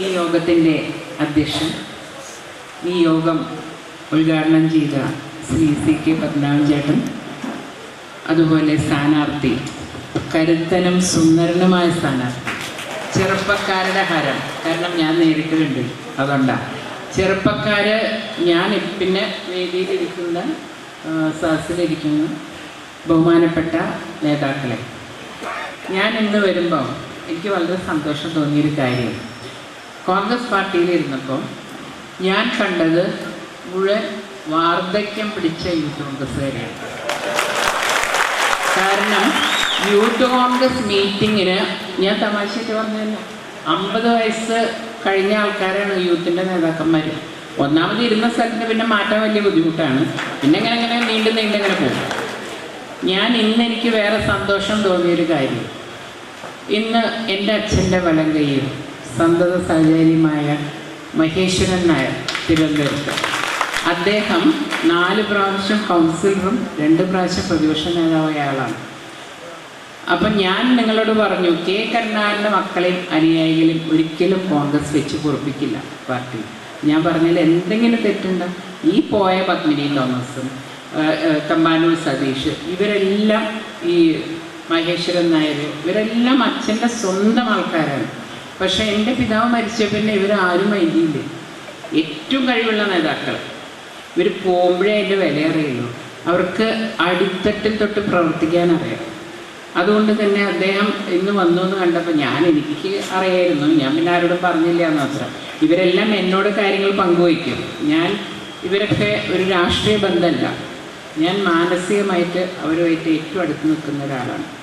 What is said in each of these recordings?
ഈ യോഗത്തിന്റെ അധ്യക്ഷൻ ഈ യോഗം ഉദ്ഘാടനം ചെയ്ത ശ്രീ സി കെ പത്മനാഭൻ ചേട്ടൻ അതുപോലെ സ്ഥാനാർത്ഥി കരുത്തനും സുന്ദരനുമായ സ്ഥാനാർത്ഥി. ചെറുപ്പക്കാരുടെ ഹരം. കാരണം ഞാൻ നേരിട്ടിട്ടുണ്ട്. അതുകൊണ്ടാണ് ചെറുപ്പക്കാര് ഞാൻ പിന്നെ വേദിയിലിരിക്കുന്ന സദസ്സിലിരിക്കുന്ന ബഹുമാനപ്പെട്ട നേതാക്കളെ. ഞാൻ ഇന്ന് വരുമ്പോൾ എനിക്ക് വളരെ സന്തോഷം തോന്നിയൊരു കാര്യം. കോൺഗ്രസ് പാർട്ടിയിലിരുന്നപ്പോൾ ഞാൻ കണ്ടത് മുഴുവൻ വാർദ്ധക്യം പിടിച്ച യൂത്ത് കോൺഗ്രസ്സുകാരെയാണ്. കാരണം യൂത്ത് കോൺഗ്രസ് മീറ്റിങ്ങിന് ഞാൻ തമാശയായിട്ട് പറഞ്ഞതല്ല. അമ്പത് വയസ്സ് കഴിഞ്ഞ ആൾക്കാരാണ് യൂത്തിന്റെ നേതാക്കന്മാർ ഒന്നാമത് ഇരുന്ന സ്ഥലത്ത് പിന്നെ മാറ്റാൻ വലിയ ബുദ്ധിമുട്ടാണ്. പിന്നെ ഇങ്ങനെ ഇങ്ങനെ നീണ്ടു നീണ്ടിങ്ങനെ പോകും. ഞാൻ ഇന്ന് എനിക്ക് വേറെ സന്തോഷം തോന്നിയൊരു കാര്യം. ഇന്ന് എന്റെ അച്ഛന്റെ വലം കൈയിൽ സന്തത സഹചാരിയുമായ മഹേശ്വരൻ നായർ തിരുവനന്തപുരത്ത്. അദ്ദേഹം നാല് പ്രാവശ്യം കൗൺസിലറും രണ്ട് പ്രാവശ്യം പ്രതിപക്ഷ നേതാവായ ആളാണ്. അപ്പം ഞാൻ നിങ്ങളോട് പറഞ്ഞു കെ കരുണാകരന്റെ മക്കളെയും അനുയായികളെയും ഒരിക്കലും കോൺഗ്രസ് വെച്ച് പൊറപ്പിക്കില്ല പാർട്ടി. ഞാൻ പറഞ്ഞതിൽ എന്തെങ്കിലും തെറ്റുണ്ടോ? ഈ പോയ പത്മിനി തോമസും തമ്പാനൂർ സതീഷ് ഇവരെല്ലാം ഈ മഹേശ്വരൻ നായർ ഇവരെല്ലാം അച്ഛന്റെ സ്വന്തം ആൾക്കാരാണ്. പക്ഷേ എന്റെ പിതാവ് മരിച്ച പിന്നെ ഇവരാരും മൈലിയില്ല ഏറ്റവും കഴിവുള്ള നേതാക്കൾ ഇവർ പോകുമ്പോഴേ അതിന്റെ വില അറിയുള്ളൂ. അവർക്ക് അടിത്തട്ടിൽ തൊട്ട് പ്രവർത്തിക്കാൻ അറിയാം. അതുകൊണ്ട് തന്നെ അദ്ദേഹം ഇന്ന് വന്നു എന്ന് കണ്ടപ്പോൾ ഞാൻ എനിക്ക് അറിയായിരുന്നു. ഞാൻ പിന്നെ ആരോടും പറഞ്ഞില്ല എന്ന് മാത്രം. ഇവരെല്ലാം എന്നോട് കാര്യങ്ങൾ പങ്കുവയ്ക്കും. ഞാൻ ഇവരൊക്കെ ഒരു രാഷ്ട്രീയ ബന്ധമല്ല. ഞാൻ മാനസികമായിട്ട് അവരുമായിട്ട് ഏറ്റവും അടുത്ത് നിൽക്കുന്ന ഒരാളാണ്.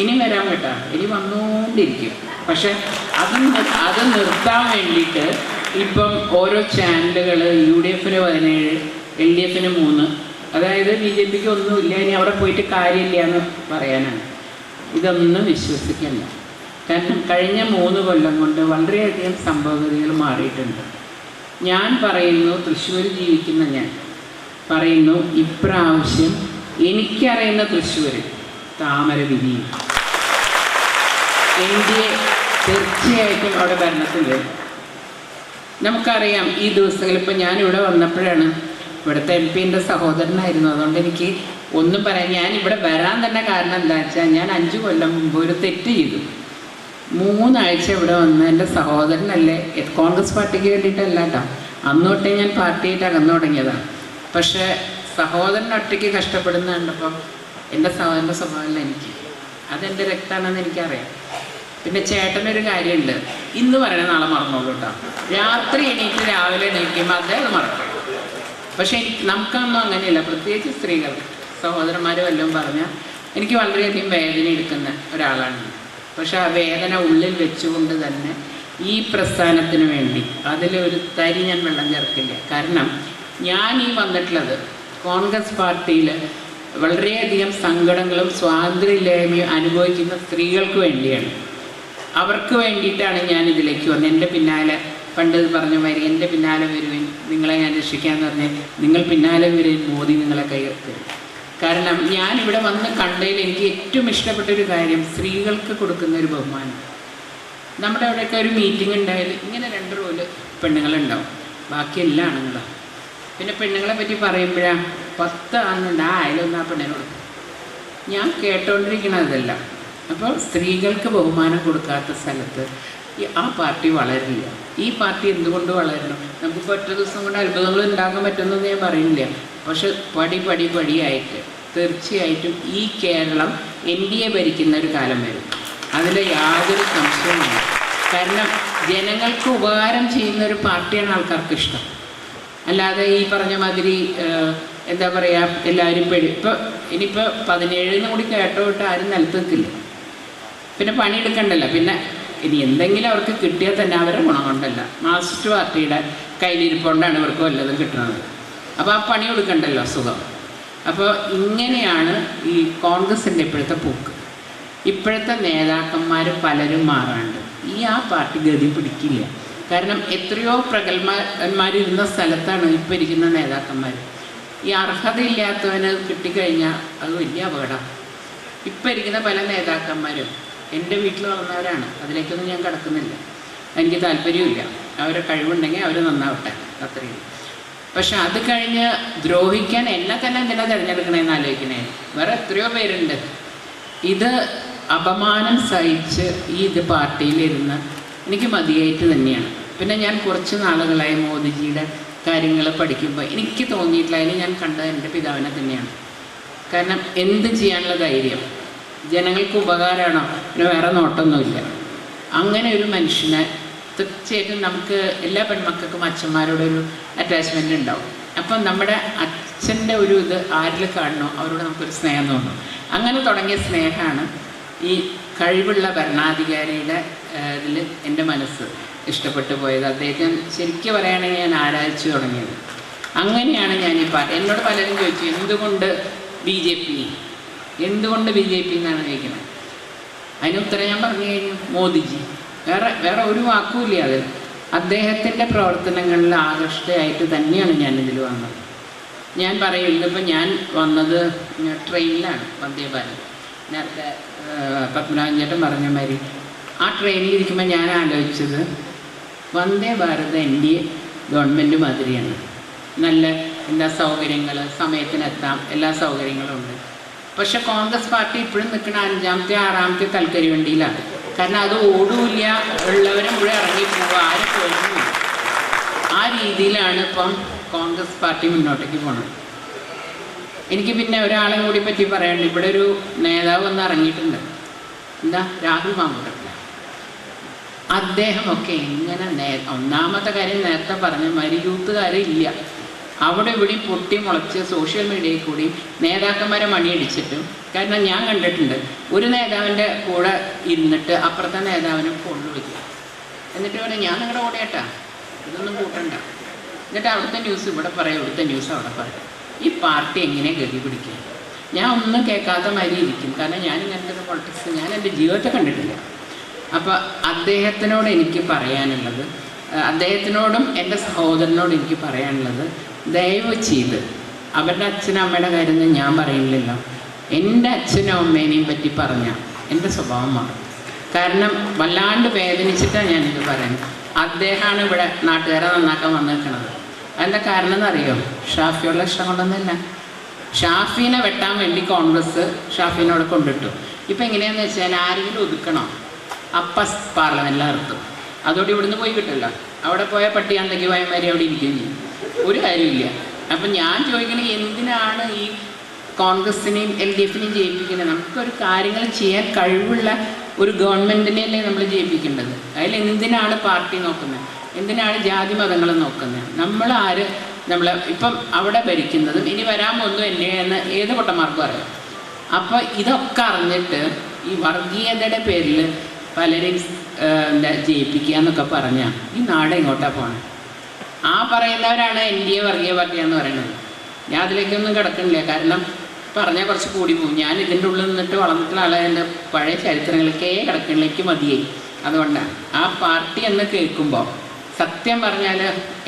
ഇനി വരാൻ കേട്ടാ. ഇനി വന്നുകൊണ്ടിരിക്കും പക്ഷെ അത് അത് നിർത്താൻ വേണ്ടിയിട്ട് ഇപ്പം ഓരോ ചാനലുകൾ യു ഡി എഫിന് പതിനേഴ് എൽ ഡി എഫിന് മൂന്ന് അതായത് ബി ജെ പിക്ക് ഒന്നുമില്ല ഇനി അവിടെ പോയിട്ട് കാര്യമില്ല എന്ന് പറയാനാണ്. ഇതൊന്നും വിശ്വസിക്കണ്ട. കാരണം കഴിഞ്ഞ മൂന്ന് കൊല്ലം കൊണ്ട് വളരെയധികം സംഭവഗതികൾ മാറിയിട്ടുണ്ട്. ഞാൻ പറയുന്നു തൃശ്ശൂർ ജീവിക്കുന്ന ഞാൻ പറയുന്നു ഇപ്രാവശ്യം എനിക്കറിയുന്ന തൃശ്ശൂർ താമര വിരിയും എ തീർച്ചയായിട്ടും അവിടെ ഭരണത്തിൽ വരും. നമുക്കറിയാം ഈ ദിവസങ്ങളിൽ ഇപ്പം ഞാനിവിടെ വന്നപ്പോഴാണ് ഇവിടുത്തെ എം പിന്റെ സഹോദരനായിരുന്നു. അതുകൊണ്ട് എനിക്ക് ഒന്നും പറയാൻ ഞാൻ ഇവിടെ വരാൻ തന്നെ കാരണം എന്താ വെച്ചാൽ ഞാൻ അഞ്ച് കൊല്ലം മുമ്പ് ഒരു തെറ്റ് ചെയ്തു. മൂന്നാഴ്ച ഇവിടെ വന്ന എന്റെ സഹോദരനല്ലേ കോൺഗ്രസ് പാർട്ടിക്ക് വേണ്ടിയിട്ടല്ല കേട്ടോ. അന്നോട്ടേ ഞാൻ പാർട്ടിയായിട്ട് അകന്നു തുടങ്ങിയതാണ് പക്ഷേ സഹോദരൻ ഒറ്റയ്ക്ക് കഷ്ടപ്പെടുന്ന കണ്ടപ്പോൾ എന്റെ സഹോദരന്റെ സ്വഭാവമല്ല എനിക്ക്. അതെന്റെ രക്തമാണെന്ന് എനിക്കറിയാം. പിന്നെ ചേട്ടന്റെ ഒരു കാര്യമുണ്ട്. ഇന്ന് പറയണ നാളെ മറന്നോളൂ കേട്ടോ. രാത്രി എണീറ്റ് രാവിലെ എണീക്കുമ്പോൾ അദ്ദേഹം മറക്കും. പക്ഷെ എനിക്ക് നമുക്കൊന്നും അങ്ങനെയല്ല. പ്രത്യേകിച്ച് സ്ത്രീകൾ സഹോദരന്മാർ വല്ലതും പറഞ്ഞാൽ എനിക്ക് വളരെയധികം വേദന എടുക്കുന്ന ഒരാളാണ്. പക്ഷെ ആ വേദന ഉള്ളിൽ വെച്ചുകൊണ്ട് തന്നെ ഈ പ്രസ്ഥാനത്തിന് വേണ്ടി അതിലൊരു തരി ഞാൻ വെള്ളം ചേർക്കില്ല. കാരണം ഞാൻ ഈ വന്നിട്ടുള്ളത് കോൺഗ്രസ് പാർട്ടിയിൽ വളരെയധികം സങ്കടങ്ങളും സ്വാതന്ത്ര്യമില്ലായ്മയും അനുഭവിക്കുന്ന സ്ത്രീകൾക്ക് വേണ്ടിയാണ്. അവർക്ക് വേണ്ടിയിട്ടാണ് ഞാൻ ഇതിലേക്ക് വന്നത്. എന്റെ പിന്നാലെ പണ്ട് പറഞ്ഞ മാതിരി എന്റെ പിന്നാലെ വരുവിൻ നിങ്ങളെ ഞാൻ രക്ഷിക്കാമെന്ന് പറഞ്ഞ് നിങ്ങൾ പിന്നാലെ വരുവിൻ മോദി നിങ്ങളെ കൈ കാരണം ഞാൻ ഇവിടെ വന്ന് കണ്ടതിൽ എനിക്ക് ഏറ്റവും ഇഷ്ടപ്പെട്ട ഒരു കാര്യം സ്ത്രീകൾക്ക് കൊടുക്കുന്ന ഒരു ബഹുമാനം. നമ്മുടെ അവിടെയൊക്കെ ഒരു മീറ്റിംഗ് ഉണ്ടായാൽ ഇങ്ങനെ രണ്ട് റോൽ പെണ്ണുങ്ങളുണ്ടാവും. ബാക്കി എല്ലാ ആണുങ്ങളാണ് പിന്നെ പെണ്ണുങ്ങളെ പറ്റി പറയുമ്പോഴാണ് പത്ത് ആണുണ്ട് ആ അതിലൊന്നും ആ പെണ്ണിനോട് ഞാൻ കേട്ടോണ്ടിരിക്കണതല്ല അപ്പോൾ സ്ത്രീകൾക്ക് ബഹുമാനം കൊടുക്കാത്ത സ്ഥലത്ത് ആ പാർട്ടി വളരില്ല. ഈ പാർട്ടി എന്തുകൊണ്ട് വളരണം നമുക്ക് ഒറ്റ ദിവസം കൊണ്ട് അത്ഭുതങ്ങൾ ഉണ്ടാക്കാൻ പറ്റുമെന്ന് ഞാൻ പറയില്ല പക്ഷെ പടി പടി പടിയായിട്ട് തീർച്ചയായിട്ടും ഈ കേരളം എൻ ഡി എ ഭരിക്കുന്ന ഒരു കാലം വരും. അതിൽ യാതൊരു സംശയവുമില്ല. കാരണം ജനങ്ങൾക്ക് ഉപകാരം ചെയ്യുന്ന ഒരു പാർട്ടിയാണ് ആൾക്കാർക്ക് ഇഷ്ടം. അല്ലാതെ ഈ പറഞ്ഞ മാതിരി എന്താ പറയുക എല്ലാവരും പെടി. ഇപ്പോൾ ഇനിയിപ്പോൾ പതിനേഴിന് കൂടി കേട്ടോട്ട് ആരും നിലത്ത് നിൽക്കില്ല. പിന്നെ പണിയെടുക്കണ്ടല്ലോ. പിന്നെ ഇനി എന്തെങ്കിലും അവർക്ക് കിട്ടിയാൽ തന്നെ അവരുടെ ഗുണം കൊണ്ടല്ല. മാർക്സിസ്റ്റ് പാർട്ടിയുടെ കയ്യിലിരിപ്പോണ്ടാണ് ഇവർക്ക് വല്ലതും കിട്ടുന്നത് അപ്പോൾ ആ പണി കൊടുക്കണ്ടല്ലോ സുഖം അപ്പോൾ ഇങ്ങനെയാണ് ഈ കോൺഗ്രസിന്റെ ഇപ്പോഴത്തെ പൂക്ക്. ഇപ്പോഴത്തെ നേതാക്കന്മാർ പലരും മാറാണ്ട്. ഈ ആ പാർട്ടി ഗതി പിടിക്കില്ല. കാരണം എത്രയോ പ്രഗത്ഭന്മാരിരുന്ന സ്ഥലത്താണ് ഇപ്പോൾ ഇരിക്കുന്ന നേതാക്കന്മാർ ഈ അർഹതയില്ലാത്തവന് കിട്ടിക്കഴിഞ്ഞാൽ അത് വലിയ അപകടം. ഇപ്പം ഇരിക്കുന്ന പല നേതാക്കന്മാരും എന്റെ വീട്ടിൽ വളർന്നവരാണ് അതിലേക്കൊന്നും ഞാൻ കടക്കുന്നില്ല. എനിക്ക് താല്പര്യമില്ല അവരെ കഴിവുണ്ടെങ്കിൽ അവർ നന്നാവട്ടെ. അത്രയും പക്ഷെ അത് കഴിഞ്ഞ് ദ്രോഹിക്കാൻ എന്നെ തന്നെ എന്തിനാ തിരഞ്ഞെടുക്കണേന്ന് ആലോചിക്കണേ? വേറെ എത്രയോ പേരുണ്ട്. ഇത് അപമാനം സഹിച്ച് ഈ ഇത് പാർട്ടിയിലിരുന്ന് എനിക്ക് മതിയായിട്ട് തന്നെയാണ്. പിന്നെ ഞാൻ കുറച്ച് നാളുകളായി മോദിജിയുടെ കാര്യങ്ങൾ പഠിക്കുമ്പോൾ എനിക്ക് തോന്നിയിട്ടില്ല. അതിന് ഞാൻ കണ്ടത് എന്റെ പിതാവിനെ തന്നെയാണ്. കാരണം എന്ത് ചെയ്യാനുള്ള ധൈര്യം? ജനങ്ങൾക്ക് ഉപകാരമാണോ? പിന്നെ വേറെ നോട്ടൊന്നുമില്ല. അങ്ങനെ ഒരു മനുഷ്യനെ തീർച്ചയായിട്ടും നമുക്ക് എല്ലാ പെൺമക്കൾക്കും അച്ഛന്മാരോടൊരു അറ്റാച്ച്മെന്റ് ഉണ്ടാവും. അപ്പം നമ്മുടെ അച്ഛന്റെ ഒരു ഇത് ആരിൽ കാണണോ? അവരോട് നമുക്കൊരു സ്നേഹം തോന്നും. അങ്ങനെ തുടങ്ങിയ സ്നേഹമാണ് ഈ കഴിവുള്ള ഭരണാധികാരിയുടെ ഇതിൽ എന്റെ മനസ്സ് ഇഷ്ടപ്പെട്ടു പോയത്. അദ്ദേഹം ശരിക്കും പറയുകയാണെങ്കിൽ ഞാൻ ആരാധിച്ചു തുടങ്ങിയത്. അങ്ങനെയാണ് ഞാൻ ഈ പാർട്ടി എന്നോട് പലരും ചോദിച്ചു എന്തുകൊണ്ട് ബി ജെ പി എന്തുകൊണ്ട് ബി ജെ പി എന്നാണ് ചോദിക്കുന്നത് അതിന് ഉത്തരം ഞാൻ പറഞ്ഞു കഴിഞ്ഞു മോദിജി. വേറെ വേറെ ഒരു വാക്കുമില്ല അതിൽ അദ്ദേഹത്തിന്റെ പ്രവർത്തനങ്ങളിൽ ആകർഷ്ടയായിട്ട് തന്നെയാണ് ഞാൻ ഇതിൽ വന്നത്. ഞാൻ പറയും ഇന്നിപ്പോൾ ഞാൻ വന്നത് ട്രെയിനിലാണ് വന്ദേ ഭാരത്. നേരത്തെ പത്മനാഭൻ ചേട്ടൻ പറഞ്ഞ മാതിരി. ആ ട്രെയിനിൽ ഇരിക്കുമ്പോൾ ഞാൻ ആലോചിച്ചത് Vande Bharat N D A government മാതിരിയാണ്. നല്ല എല്ലാ സൗകര്യങ്ങൾ സമയത്തിനെത്താം എല്ലാ സൗകര്യങ്ങളും ഉണ്ട്. പക്ഷെ കോൺഗ്രസ് പാർട്ടി ഇപ്പോഴും നിൽക്കുന്ന അഞ്ചാമത്തെ ആറാമത്തെ കൽക്കരി വണ്ടിയിലാണ്. കാരണം അത് ഓടൂല്ല ഉള്ളവരെ മുഴുവൻ ഇറങ്ങി ആരും പോയിട്ടുമില്ല ആ രീതിയിലാണ് ഇപ്പം കോൺഗ്രസ് പാർട്ടി മുന്നോട്ടേക്ക് പോണത്. എനിക്ക് പിന്നെ ഒരാളെ കൂടി പറ്റി പറയാനുണ്ട്. ഇവിടെ ഒരു നേതാവ് വന്ന് ഇറങ്ങിയിട്ടുണ്ട്. എന്താ? രാഹുൽ മാങ്കൂട്ടത്തില അദ്ദേഹമൊക്കെ എങ്ങനെ നേ ഒന്നാമത്തെ കാര്യം നേരത്തെ പറഞ്ഞ മാതിരി യൂത്തുകാരില്ല. അവിടെ ഇവിടെ പൊട്ടി മുളച്ച് സോഷ്യൽ മീഡിയയിൽ കൂടി നേതാക്കന്മാരെ മണിയടിച്ചിട്ടും കാരണം ഞാൻ കണ്ടിട്ടുണ്ട് ഒരു നേതാവിന്റെ കൂടെ ഇരുന്നിട്ട് അപ്പുറത്തെ നേതാവിനെ ഫോണിൽ വിളിക്കുക. എന്നിട്ട് പറയും ഞാൻ നിങ്ങളുടെ കൂടെ ഏട്ടാ ഇതൊന്നും കൂട്ടണ്ട. എന്നിട്ട് അവിടുത്തെ ന്യൂസ് ഇവിടെ പറയും ഇവിടുത്തെ ന്യൂസ് അവിടെ പറയും. ഈ പാർട്ടി എങ്ങനെ ഗതി പിടിക്കുക ഞാൻ ഒന്നും കേൾക്കാത്ത മാതിരി ഇരിക്കും കാരണം ഞാൻ ഇങ്ങനത്തെ പൊളിറ്റിക്സ് ഞാൻ എന്റെ ജീവിതത്തെ കണ്ടിട്ടില്ല. അപ്പോൾ അദ്ദേഹത്തിനോട് എനിക്ക് പറയാനുള്ളത് അദ്ദേഹത്തിനോടും എന്റെ സഹോദരനോടും എനിക്ക് പറയാനുള്ളത് ദയവ് ചെയ്ത് അവരുടെ അച്ഛനും അമ്മയുടെ കാര്യമൊന്നും ഞാൻ പറയുന്നില്ലല്ലോ. എന്റെ അച്ഛനും അമ്മേനെയും പറ്റി പറഞ്ഞാൽ എന്റെ സ്വഭാവം മാറും. കാരണം വല്ലാണ്ട് വേദനിച്ചിട്ടാണ് ഞാനിത് പറയുന്നത്. അദ്ദേഹമാണ് ഇവിടെ നാട്ടുകാരെ നന്നാക്കാൻ വന്നിരിക്കുന്നത്. അതിന്റെ കാരണം എന്നറിയോ? ഷാഫിയുള്ള ഇഷ്ടം കൊണ്ടൊന്നുമില്ല. ഷാഫീനെ വെട്ടാൻ വേണ്ടി കോൺഗ്രസ് ഷാഫീനോട് കൊണ്ടിട്ടു. ഇപ്പം എങ്ങനെയാന്ന് വെച്ചാൽ ആരെങ്കിലും ഒതുക്കണോ? അപ്പ പാർലമെന്റിൽ നിർത്തും അതോടെ ഇവിടുന്ന് പോയി കിട്ടില്ല അവിടെ പോയ പട്ടി വയമാരി അവിടെ ഇരിക്കുകയും ചെയ്യും. ഒരു കാര്യമില്ല. അപ്പം ഞാൻ ചോദിക്കണേ എന്തിനാണ് ഈ കോൺഗ്രസിനെയും എൽ ഡി എഫിനെയും ജയിപ്പിക്കുന്നത്? നമുക്കൊരു കാര്യങ്ങൾ ചെയ്യാൻ കഴിവുള്ള ഒരു ഗവൺമെന്റിനെയല്ലേ നമ്മൾ ജയിപ്പിക്കേണ്ടത്? അതിൽ എന്തിനാണ് പാർട്ടി നോക്കുന്നത്? എന്തിനാണ് ജാതി മതങ്ങൾ നോക്കുന്നത്? നമ്മൾ ആര് നമ്മൾ ഇപ്പം അവിടെ ഭരിക്കുന്നതും ഇനി വരാൻ പോകുന്നു എന്നെ എന്ന് ഏത് പൊട്ടന്മാർക്കും അറിയാം. അപ്പോൾ ഇതൊക്കെ അറിഞ്ഞിട്ട് ഈ വർഗീയതയുടെ പേരിൽ പലരെയും എന്താ ജയിപ്പിക്കുക എന്നൊക്കെ പറഞ്ഞാൽ ഈ നാട് എങ്ങോട്ടാണ് പോകണം ആ പറയുന്നവരാണ് എൻ ഡി എ വർഗീയ പാർട്ടി എന്ന് പറയുന്നത്. ഞാൻ അതിലേക്കൊന്നും കിടക്കണില്ല കാരണം പറഞ്ഞാൽ കുറച്ച് കൂടി പോകും. ഞാൻ ഇതിന്റെ ഉള്ളിൽ നിന്നിട്ട് വളർന്നിട്ടുള്ള ആളെ എന്റെ പഴയ ചരിത്രങ്ങളൊക്കെ കിടക്കണിലേക്ക് മതിയായി അതുകൊണ്ടാണ് ആ പാർട്ടി എന്ന് കേൾക്കുമ്പോൾ സത്യം പറഞ്ഞാൽ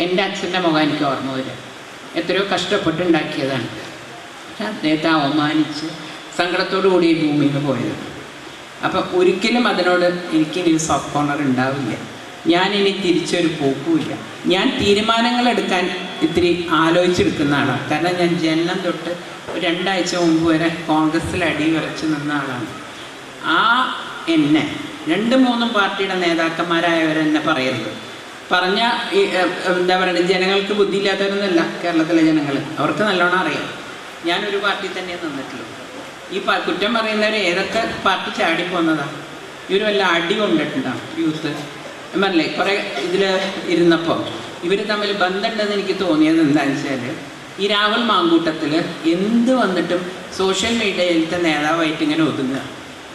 എന്റെ അച്ഛന്റെ മുഖം എനിക്ക് ഓർമ്മ വരും. എത്രയോ കഷ്ടപ്പെട്ടുണ്ടാക്കിയതാണ് അദ്ദേഹത്തെ അവമാനിച്ച് സങ്കടത്തോടു കൂടി ഈ ഭൂമിയിൽ പോയത്. അപ്പം ഒരിക്കലും അതിനോട് എനിക്കിനി സോഫ്റ്റ് കോർണർ ഉണ്ടാവില്ല. ഞാൻ ഇനി തിരിച്ചൊരു പോക്കുമില്ല. ഞാൻ തീരുമാനങ്ങൾ എടുക്കാൻ ഇത്തിരി ആലോചിച്ചെടുക്കുന്ന ആളാണ്. കാരണം ഞാൻ ജനനം തൊട്ട് രണ്ടാഴ്ച മുമ്പ് വരെ കോൺഗ്രസ്സിൽ അടി വിറച്ച് നിന്ന ആളാണ്. ആ എന്നെ രണ്ട് മൂന്നും പാർട്ടിയുടെ നേതാക്കന്മാരായവരെന്നെ പറയരുത്. പറഞ്ഞ എന്താ പറയുക ജനങ്ങൾക്ക് ബുദ്ധിയില്ലാത്തവരൊന്നുമല്ല കേരളത്തിലെ ജനങ്ങൾ അവർക്ക് നല്ലോണം അറിയാം. ഞാനൊരു പാർട്ടി തന്നെ നിന്നിട്ടുള്ളൂ ഈ കുറ്റം പറയുന്നവർ ഏതൊക്കെ പാർട്ടി ചാടിപ്പോന്നതാണ് ഇവർ വല്ല അടി കൊണ്ടിട്ടുണ്ടാവും യൂത്ത്? പറഞ്ഞില്ലേ കുറേ ഇതിൽ ഇരുന്നപ്പോൾ ഇവർ തമ്മിൽ ബന്ധമുണ്ടെന്ന് എനിക്ക് തോന്നിയത് എന്താണെന്ന് വെച്ചാൽ ഈ രാഹുൽ മാങ്കൂട്ടത്തിൽ എന്ത് വന്നിട്ടും സോഷ്യൽ മീഡിയയിലത്തെ നേതാവായിട്ട് ഇങ്ങനെ ഒതുങ്ങുക.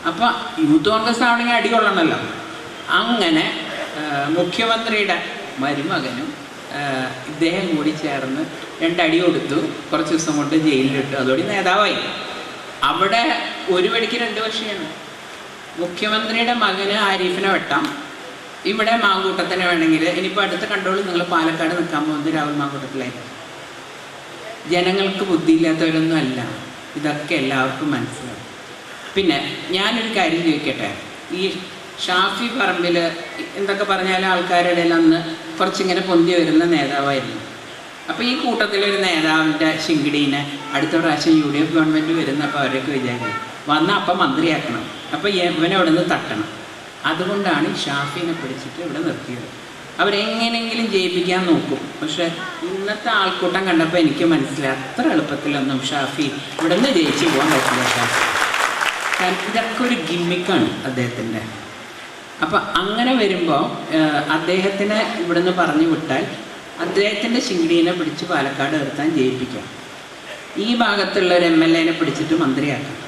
അപ്പോൾ യൂത്ത് കോൺഗ്രസ് ആണെങ്കിൽ അടി കൊള്ളണമല്ലോ അങ്ങനെ മുഖ്യമന്ത്രിയുടെ മരുമകനും ഇദ്ദേഹം കൂടി ചേർന്ന് രണ്ടടി കൊടുത്തു. കുറച്ച് ദിവസം കൊണ്ട് ജയിലിലിട്ടു. അതോടെ നേതാവായി. അവിടെ ഒരു വെടിക്ക് രണ്ട് പക്ഷിയാണ് മുഖ്യമന്ത്രിയുടെ മകന് ആരിഫിനെ വെട്ടാം. ഇവിടെ മാങ്കൂട്ടത്തിന് വേണമെങ്കിൽ ഇനിയിപ്പോൾ അടുത്ത കണ്ടോളൂ നിങ്ങൾ പാലക്കാട് നിൽക്കാൻ പോകുന്നത് രാഹുൽ മാങ്കൂട്ടത്തിലായിരിക്കും. ജനങ്ങൾക്ക് ബുദ്ധിയില്ലാത്തവരൊന്നും അല്ല. ഇതൊക്കെ എല്ലാവർക്കും മനസ്സിലാവും. പിന്നെ ഞാനൊരു കാര്യം ചോദിക്കട്ടെ? ഈ ഷാഫി പറമ്പിൽ എന്തൊക്കെ പറഞ്ഞാലും ആൾക്കാരുടെ അന്ന് കുറച്ചിങ്ങനെ പൊന്തി വരുന്ന നേതാവായിരുന്നു. അപ്പോൾ ഈ കൂട്ടത്തിലൊരു നേതാവിന്റെ ശിങ്കിടീനെ അടുത്ത പ്രാവശ്യം യു ഡി എഫ് ഗവൺമെന്റ് വരുന്നപ്പോൾ അവരൊക്കെ വിചാരിക്കും വന്നാൽ അപ്പം മന്ത്രിയാക്കണം. അപ്പോൾ ഇവനെ അവിടെ നിന്ന് തട്ടണം. അതുകൊണ്ടാണ് ഷാഫിനെ പിടിച്ചിട്ട് ഇവിടെ നിർത്തിയത്. അവരെങ്ങനെങ്കിലും ജയിപ്പിക്കാൻ നോക്കും. പക്ഷെ ഇന്നത്തെ ആൾക്കൂട്ടം കണ്ടപ്പോൾ എനിക്ക് മനസ്സിലായി അത്ര എളുപ്പത്തിലൊന്നും ഷാഫി ഇവിടെ നിന്ന് ജയിച്ചു പോകാൻ പറ്റില്ല ഷാഫി. കാരണം ഇതൊക്കെ ഒരു ഗിമ്മിക്കാണ് അദ്ദേഹത്തിന്റെ. അപ്പം അങ്ങനെ വരുമ്പോൾ അദ്ദേഹത്തിനെ ഇവിടുന്ന് പറഞ്ഞു വിട്ടാൽ അദ്ദേഹത്തിന്റെ ശിങ്കിടീനെ പിടിച്ച് പാലക്കാട് നിർത്താൻ ജയിപ്പിക്കാം. ഈ ഭാഗത്തുള്ള ഒരു എം എൽ എനെ പിടിച്ചിട്ട് മന്ത്രിയാക്കാം.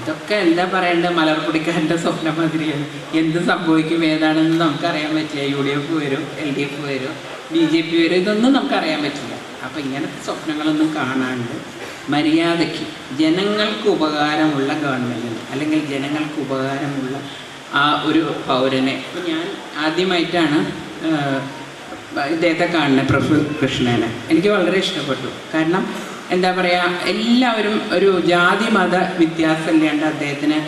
ഇതൊക്കെ എന്താ പറയേണ്ടത് മലർപ്പൊടിക്കാരന്റെ സ്വപ്നം മാതിരിയാണ്. എന്ത് സംഭവിക്കും? ഏതാണെന്ന് നമുക്കറിയാൻ പറ്റില്ല. യു ഡി എഫ് വരും എൽ ഡി എഫ് വരും ബി ജെ പി വരും. ഇതൊന്നും നമുക്കറിയാൻ പറ്റില്ല. അപ്പം ഇങ്ങനത്തെ സ്വപ്നങ്ങളൊന്നും കാണാണ്ട് മര്യാദയ്ക്ക് ജനങ്ങൾക്ക് ഉപകാരമുള്ള ഗവൺമെന്റിന് അല്ലെങ്കിൽ ജനങ്ങൾക്ക് ഉപകാരമുള്ള ആ ഒരു പൗരനെ. ഇപ്പം ഞാൻ ആദ്യമായിട്ടാണ് ഇദ്ദേഹത്തെ കാണുന്നത് പ്രഫു കൃഷ്ണനെ. എനിക്ക് വളരെ ഇഷ്ടപ്പെട്ടു. കാരണം എന്താ പറയുക എല്ലാവരും ഒരു ജാതി മത വ്യത്യാസമില്ലാണ്ട് അദ്ദേഹത്തിന്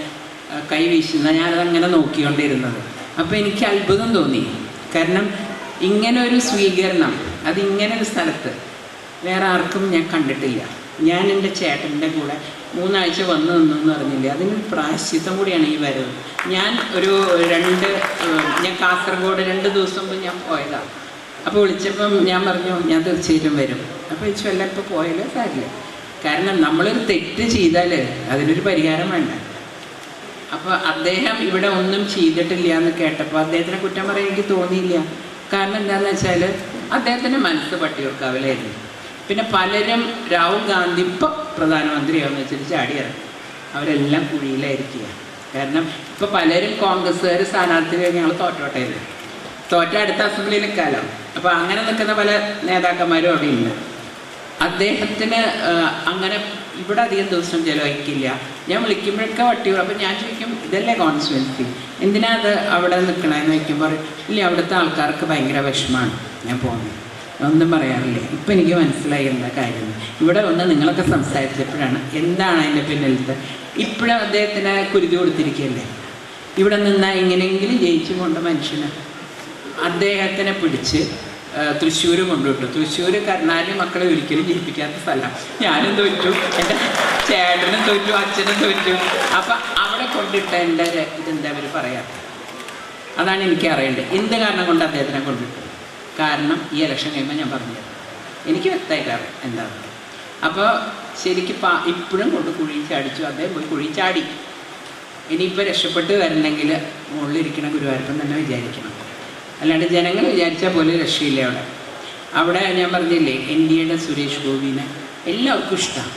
കൈവീശുന്ന ഞാനതങ്ങനെ നോക്കിക്കൊണ്ടിരുന്നത്. അപ്പോൾ എനിക്ക് അത്ഭുതം തോന്നി. കാരണം ഇങ്ങനെ ഒരു സ്വീകരണം അതിങ്ങനെ ഒരു സ്ഥലത്ത് വേറെ ആർക്കും ഞാൻ കണ്ടിട്ടില്ല. ഞാൻ എന്റെ ചേട്ടന്റെ കൂടെ മൂന്നാഴ്ച വന്നു നിന്നു എന്ന് പറഞ്ഞില്ലേ അതിന് പ്രായശ്ചിത്തം കൂടിയാണ് ഈ വരവ്. ഞാൻ ഒരു രണ്ട് ഞാൻ കാസർഗോഡ് രണ്ട് ദിവസം മുമ്പ് ഞാൻ പോയതാണ് അപ്പോൾ വിളിച്ചപ്പം ഞാൻ പറഞ്ഞു ഞാൻ തീർച്ചയായിട്ടും വരും. അപ്പോൾ ചോദിച്ചു അല്ല ഇപ്പോൾ പോയാലോ? സാരില്ല. കാരണം നമ്മളൊരു തെറ്റ് ചെയ്താൽ അതിനൊരു പരിഹാരം വേണ്ട. അപ്പോൾ അദ്ദേഹം ഇവിടെ ഒന്നും ചെയ്തിട്ടില്ല എന്ന് കേട്ടപ്പോൾ അദ്ദേഹത്തിനെ കുറ്റം പറയാൻ എനിക്ക് തോന്നിയില്ല. കാരണം എന്താണെന്ന് വെച്ചാൽ അദ്ദേഹത്തിന്റെ മനസ്സ് പട്ടിയൂർക്കാവിലായിരുന്നു പിന്നെ പലരും രാഹുൽ ഗാന്ധി ഇപ്പോൾ വെച്ചാൽ വെച്ചിട്ട് ചാടിയിറങ്ങി അവരെല്ലാം കുഴിയിലായിരിക്കുക. കാരണം ഇപ്പോൾ പലരും കോൺഗ്രസ്സുകാർ സ്ഥാനാർത്ഥികൾ ഞങ്ങൾ തോറ്റോട്ടെ എന്ന്. തോറ്റ അടുത്ത അസംബ്ലിയിൽ നിൽക്കാമല്ലോ അപ്പോൾ അങ്ങനെ നിൽക്കുന്ന പല നേതാക്കന്മാരും അവിടെ ഉണ്ട്. അദ്ദേഹത്തിന് അങ്ങനെ ഇവിടെ അധികം ദിവസം ചിലവഴിക്കില്ല. ഞാൻ വിളിക്കുമ്പോഴൊക്കെ വട്ടിയൂർ അപ്പം ഞാൻ ചോദിക്കും ഇതല്ലേ കോൺസ്റ്റുവൻസി? എന്തിനാ അത് അവിടെ നിൽക്കണമെന്ന് ചോദിക്കുമ്പോൾ ഇല്ല അവിടുത്തെ ആൾക്കാർക്ക് ഭയങ്കര വിഷമമാണ് ഞാൻ പോകുന്നത് ഒന്നും പറയാറില്ല. ഇപ്പം എനിക്ക് മനസ്സിലായി എന്താ കാര്യം ഇവിടെ വന്ന് നിങ്ങളൊക്കെ സംസാരിച്ചപ്പോഴാണ് എന്താണ് അതിന്റെ പിന്നിലത്തെ. ഇപ്പോഴും അദ്ദേഹത്തിന് കുരുതി കൊടുത്തിരിക്കുകയല്ലേ? ഇവിടെ നിന്നാൽ എങ്ങനെയെങ്കിലും ജയിച്ചു കൊണ്ട മനുഷ്യന്. അദ്ദേഹത്തിനെ പിടിച്ച് തൃശ്ശൂർ കൊണ്ടുവിട്ടു. തൃശ്ശൂർ കരുണാലി മക്കളെ ഒരിക്കലും ജയിപ്പിക്കാത്ത സ്ഥലം. ഞാനും തോറ്റു എന്റെ ചേട്ടനും തോറ്റു അച്ഛനും തോറ്റു. അപ്പം അവിടെ കൊണ്ടിട്ട എന്റെ ഇതെന്താ അവർ പറയാത്ത അതാണ് എനിക്ക് അറിയേണ്ടത്. എന്ത് കാരണം കൊണ്ട് അദ്ദേഹത്തിനെ കൊണ്ടിട്ടു കാരണം ഈ ഇലക്ഷൻ കഴിയുമ്പോൾ ഞാൻ പറഞ്ഞത് എനിക്ക് വ്യക്തമായിട്ട് അറിയാം എന്താണ് അപ്പോൾ ശരിക്കും പാ ഇപ്പോഴും കൊണ്ട് കുഴി ചാടിച്ചു. അദ്ദേഹം പോയി കുഴി ചാടി. ഇനിയിപ്പോൾ രക്ഷപ്പെട്ട് വരണമെങ്കിൽ മുകളിലിരിക്കണ ഗുരുവായൂരപ്പൻ തന്നെ വിചാരിക്കണം. അല്ലാണ്ട് ജനങ്ങൾ വിചാരിച്ചാൽ പോലെ രക്ഷയില്ല അവിടെ. അവിടെ ഞാൻ പറഞ്ഞില്ലേ എൻ ഡി എയുടെ സുരേഷ് ഗോപിനെ എല്ലാവർക്കും ഇഷ്ടമാണ്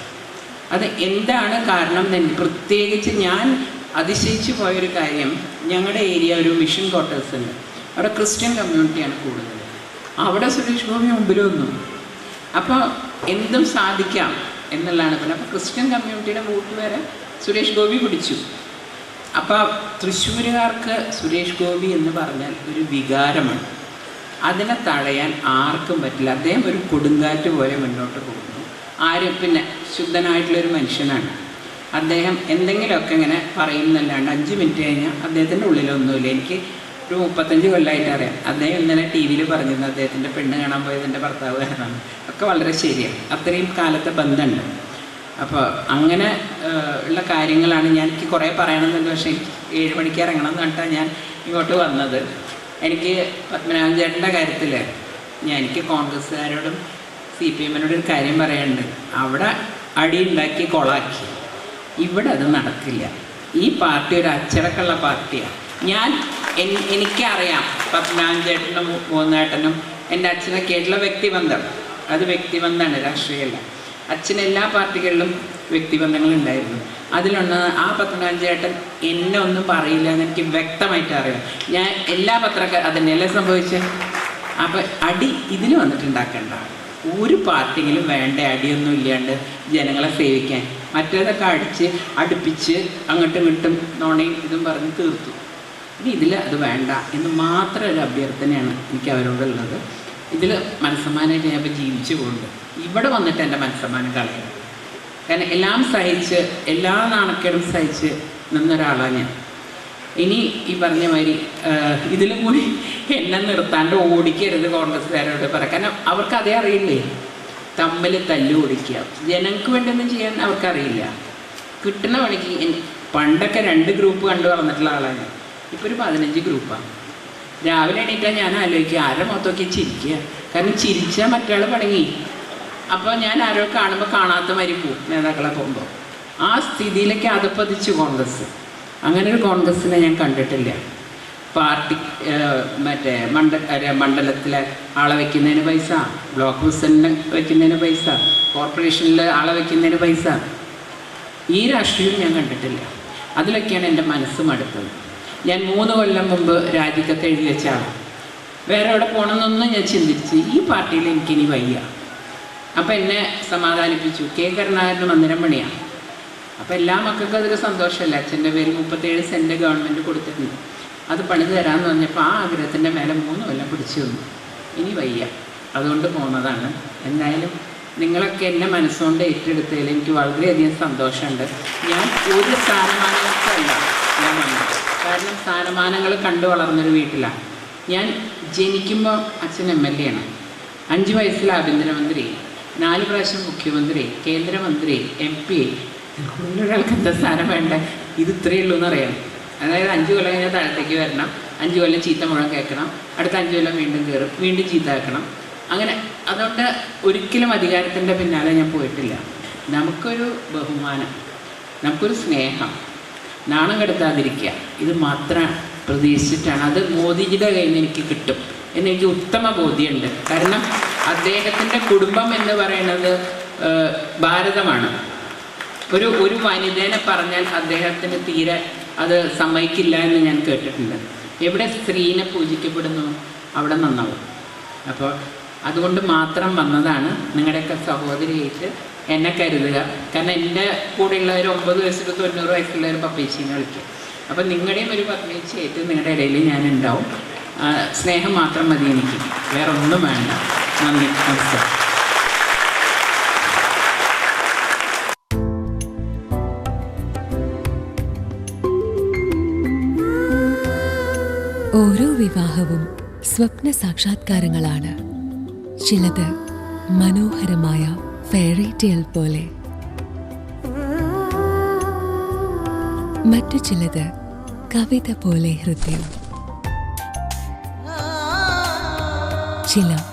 അത് എന്താണ് കാരണം തന്നെ. പ്രത്യേകിച്ച് ഞാൻ അതിശയിച്ചു പോയൊരു കാര്യം ഞങ്ങളുടെ ഏരിയ ഒരു മിഷൻ ക്വാർട്ടേഴ്സ് ഉണ്ട്. അവിടെ ക്രിസ്ത്യൻ കമ്മ്യൂണിറ്റിയാണ് കൂടുതൽ. അവിടെ സുരേഷ് ഗോപി മുമ്പിൽ വന്നു. അപ്പോൾ എന്തും സാധിക്കാം എന്നുള്ളതാണ്. പിന്നെ അപ്പോൾ ക്രിസ്ത്യൻ കമ്മ്യൂണിറ്റിയുടെ വോട്ട് വരെ സുരേഷ് ഗോപി പിടിച്ചു. അപ്പോൾ തൃശ്ശൂരുകാർക്ക് സുരേഷ് ഗോപി എന്ന് പറഞ്ഞാൽ ഒരു വികാരമാണ്. അതിനെ തടയാൻ ആർക്കും പറ്റില്ല. അദ്ദേഹം ഒരു കൊടുങ്കാറ്റ് പോലെ മുന്നോട്ട് പോകുന്നു. ആരും പിന്നെ ശുദ്ധനായിട്ടുള്ളൊരു മനുഷ്യനാണ്. അദ്ദേഹം എന്തെങ്കിലുമൊക്കെ ഇങ്ങനെ പറയുന്നല്ലാണ്ട് അഞ്ച് മിനിറ്റ് കഴിഞ്ഞാൽ അദ്ദേഹത്തിന്റെ ഉള്ളിലൊന്നുമില്ല. എനിക്ക് ഒരു മുപ്പത്തഞ്ച് കൊല്ലമായിട്ട് അറിയാം. അദ്ദേഹം ഇന്നലെ ടി വിയിൽ പറഞ്ഞിരുന്നു അദ്ദേഹത്തിന്റെ പെണ്ണ് കാണാൻ പോയത് എന്റെ ഭർത്താവ് കാരണമാണ്. ഒക്കെ വളരെ ശരിയാണ്. അത്രയും കാലത്തെ ബന്ധമുണ്ട്. അപ്പോൾ അങ്ങനെ ഉള്ള കാര്യങ്ങളാണ് ഞാൻ എനിക്ക് കുറേ പറയണമെന്നുണ്ട് പക്ഷേ ഏഴ് മണിക്ക് ഇറങ്ങണം എന്ന് പറഞ്ഞിട്ടാണ് ഞാൻ ഇങ്ങോട്ട് വന്നത്. എനിക്ക് പത്മനാഭൻ ചേട്ടന്റെ കാര്യത്തിൽ ഞാൻ എനിക്ക് കോൺഗ്രസ്സുകാരോടും സി പി എമ്മിനോടും ഒരു കാര്യം പറയാനുണ്ട്. അവിടെ അടി ഉണ്ടാക്കി കൊളാക്കി. ഇവിടെ അത് നടക്കില്ല. ഈ പാർട്ടി ഒരു അച്ചടക്കമുള്ള പാർട്ടിയാണ് ഞാൻ എനിക്കറിയാം പത്മനാഭൻ ചേട്ടനും മൂന്നേട്ടനും എന്റെ അച്ഛനൊക്കെ ആയിട്ടുള്ള വ്യക്തിബന്ധം. അത് വ്യക്തിബന്ധമാണ് രാഷ്ട്രീയമല്ല അച്ഛൻ എല്ലാ പാർട്ടികളിലും വ്യക്തിബന്ധങ്ങൾ ഉണ്ടായിരുന്നു. അതിലൊന്ന് ആ പത്മനാഭൻ എന്നെ ഒന്നും പറയില്ല എന്ന് എനിക്ക് വ്യക്തമായിട്ട് അറിയാം. ഞാൻ എല്ലാ പത്രക്കാർ അതന്നെയല്ലേ സംഭവിച്ചത് അപ്പം അടി ഇതിന് വന്നിട്ടുണ്ടാക്കണ്ട. ഒരു പാർട്ടിയിലും വേണ്ട അടിയൊന്നും ഇല്ലാണ്ട് ജനങ്ങളെ സേവിക്കാൻ. മറ്റേതൊക്കെ അടിച്ച് അടുപ്പിച്ച് അങ്ങോട്ടും ഇങ്ങോട്ടും നോണയും ഇതും പറഞ്ഞ് തീർത്തു. ഇനി ഇതിൽ അത് വേണ്ട എന്ന് മാത്രം ഒരു അഭ്യർത്ഥനയാണ് എനിക്ക് അവരോടുള്ളത്. ഇതിൽ മനസ്സമാനായിട്ട് ഞാൻ ജീവിച്ചു പോകുന്നുണ്ട്. ഇവിടെ വന്നിട്ട് എന്റെ മനസ്സമാനം കളയും കാരണം എല്ലാം സഹിച്ച് എല്ലാ നാണക്കേടും സഹിച്ച് നിന്നൊരാളാണ് ഞാൻ. ഇനി ഈ പറഞ്ഞ മാതിരി ഇതിൽ കൂടി എന്നെ നിർത്താണ്ട് ഓടിക്കരുത് കോൺഗ്രസ്സുകാരോട് പറയാം. കാരണം അവർക്ക് അതേ അറിയില്ലേ? തമ്മിൽ തല്ലു ഓടിക്കുക. ജനങ്ങൾക്ക് വേണ്ടിയൊന്നും ചെയ്യാൻ അവർക്കറിയില്ല. കിട്ടുന്ന പണിക്ക് പണ്ടൊക്കെ രണ്ട് ഗ്രൂപ്പ് കണ്ടു വളർന്നിട്ടുള്ള ആളാണ് ഇപ്പോൾ ഒരു പതിനഞ്ച് ഗ്രൂപ്പാണ് രാവിലെ എണീറ്റാൽ ഞാൻ ആലോചിക്കുക ആരുടെ മൊത്തമൊക്കെ ചിരിക്കുക? കാരണം ചിരിച്ചാൽ മറ്റൊരാൾ പണങ്ങി. അപ്പോൾ ഞാൻ ആരോ കാണുമ്പോൾ കാണാത്ത മാതിരി പോവും. നേതാക്കളെ പോകുമ്പോൾ ആ സ്ഥിതിയിലേക്ക് അതപ്പതിച്ചു കോൺഗ്രസ്. അങ്ങനെ ഒരു കോൺഗ്രസ്സിനെ ഞാൻ കണ്ടിട്ടില്ല. പാർട്ടി മറ്റേ മണ്ഡ മണ്ഡലത്തിലെ ആളെ വെക്കുന്നതിന് പൈസ ബ്ലോക്ക് പ്രസിഡന്റിന് വെക്കുന്നതിന് പൈസ കോർപ്പറേഷനിൽ ആളെ വെക്കുന്നതിന് പൈസ. ഈ രാഷ്ട്രീയം ഞാൻ കണ്ടിട്ടില്ല. അതിലൊക്കെയാണ് എന്റെ മനസ്സ് മടുത്തത്. ഞാൻ മൂന്ന് കൊല്ലം മുമ്പ് രാജിക്കത്ത് എഴുതി വെച്ചാണ് വേറെ എവിടെ പോകണമെന്നൊന്നും ഞാൻ ചിന്തിച്ച് ഈ പാർട്ടിയിൽ എനിക്കിനി വയ്യ. അപ്പം എന്നെ സമാധാനിപ്പിച്ചു. കെ. കരുണാകരന് മന്ദിരം പണിയാണ് അപ്പം എല്ലാ മക്കൾക്കും അതൊരു സന്തോഷമല്ല? അച്ഛന്റെ പേര് മുപ്പത്തേഴ് സെന്റ് ഗവൺമെന്റ് കൊടുത്തിട്ടുണ്ട്. അത് പണിത് തരാമെന്ന് പറഞ്ഞപ്പോൾ ആ ആഗ്രഹത്തിന്റെ മേലെ മൂന്ന് കൊല്ലം പിടിച്ചു വന്നു ഇനി വയ്യ. അതുകൊണ്ട് പോകുന്നതാണ് എന്തായാലും നിങ്ങളൊക്കെ എന്നെ മനസ്സുകൊണ്ട് ഏറ്റെടുത്തതിൽ എനിക്ക് വളരെയധികം സന്തോഷമുണ്ട്. ഞാൻ ഒരു സ്ഥാനമാനങ്ങൾക്കല്ല ഞാൻ കാരണം സ്ഥാനമാനങ്ങൾ കണ്ടു വളർന്നൊരു വീട്ടിലാണ് ഞാൻ ജനിക്കുമ്പോൾ അച്ഛൻ എം എൽ എ ആണ്. അഞ്ച് വയസ്സിൽ ആഭ്യന്തരമന്ത്രി. നാല് പ്രാവശ്യം മുഖ്യമന്ത്രി കേന്ദ്രമന്ത്രി എം പി. ഒരാൾക്ക് എന്താ സ്ഥാനം വേണ്ട? ഇത് ഇത്രയേ ഉള്ളൂ എന്നറിയാം. അതായത് അഞ്ച് കൊല്ലം കഴിഞ്ഞാൽ താഴത്തേക്ക് വരണം. അഞ്ച് കൊല്ലം ചീത്ത മുഴം കേൾക്കണം. അടുത്ത അഞ്ച് കൊല്ലം വീണ്ടും കയറും. വീണ്ടും ചീത്ത ആക്കണം അങ്ങനെ അതുകൊണ്ട് ഒരിക്കലും അധികാരത്തിന്റെ പിന്നാലെ ഞാൻ പോയിട്ടില്ല. നമുക്കൊരു ബഹുമാനം നമുക്കൊരു സ്നേഹം നാണം കെടുത്താതിരിക്കുക ഇത് മാത്രം പ്രതീക്ഷിച്ചിട്ടാണ്. അത് മോദിജിയുടെ കയ്യിൽ നിന്ന് എനിക്ക് കിട്ടും. എന്നെനിക്ക് ഉത്തമ ബോധ്യമുണ്ട്. കാരണം അദ്ദേഹത്തിന്റെ കുടുംബം എന്ന് പറയുന്നത് ഭാരതമാണ്. ഒരു ഒരു വനിതേനെ പറഞ്ഞാൽ അദ്ദേഹത്തിന് തീരെ അത് സമ്മതിക്കില്ല എന്ന് ഞാൻ കേട്ടിട്ടുണ്ട്. എവിടെ സ്ത്രീനെ പൂജിക്കപ്പെടുന്നു? അവിടെ നന്നാവും. അപ്പോൾ അതുകൊണ്ട് മാത്രം വന്നതാണ് നിങ്ങളുടെയൊക്കെ സഹോദരിയായിട്ട് എന്നെ കരുതുക. കാരണം എന്റെ കൂടെയുള്ളവർ ഒമ്പത് വയസ്സിൽ തൊണ്ണൂറ് വയസ്സുള്ളവർ പപ്പേച്ചീനെ വിളിക്കും. അപ്പം നിങ്ങളുടെയും ഒരു പപ്പേച്ചിയായിട്ട് നിങ്ങളുടെ ഇടയിൽ ഞാൻ ഉണ്ടാവും സ്നേഹം മാത്രം മതി എനിക്ക്. വേറെ ഒന്നും വേണ്ട. നന്ദി നമസ്കാരം. ഓരോ വിവാഹവും സ്വപ്ന സാക്ഷാത്കാരങ്ങളാണ്. ചിലത് മനോഹരമായ ഫെയറി ടെയിൽ പോലെ. മറ്റു ചിലത് കവിത പോലെ ഹൃദയം. ചില